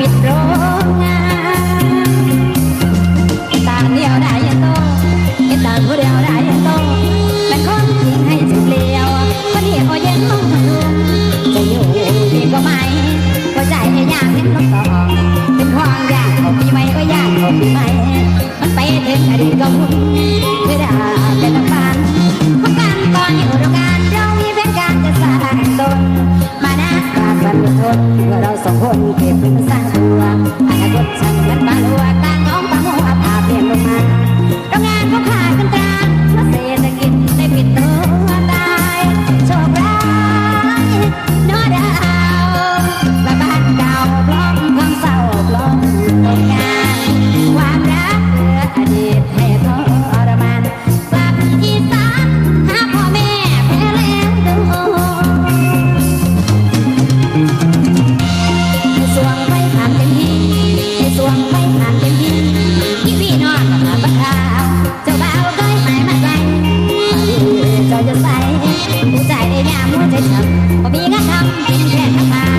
ปิดงเดียวได้ยังโตตาผู้เดียวได้ยังโตเป็คนทิ้งให้ฉันเดียวคนเดียวเย็นมองทะลุจะอยู่ดีก็ไม่พอใจให้ยากเห็นต้องต่อเป็นความยากของพี่ไม่ก็ยากของพี่ไม่มันไปถึงอดีตก็วุ่นเวลาเป็นลำบากเพราการตอนอยู่โรงงานเรามีเพื่อการจะสางตนมานะากามนเเราสองคนเก็บเป็นสา บ่มีงานทำเป็นแค่ทำ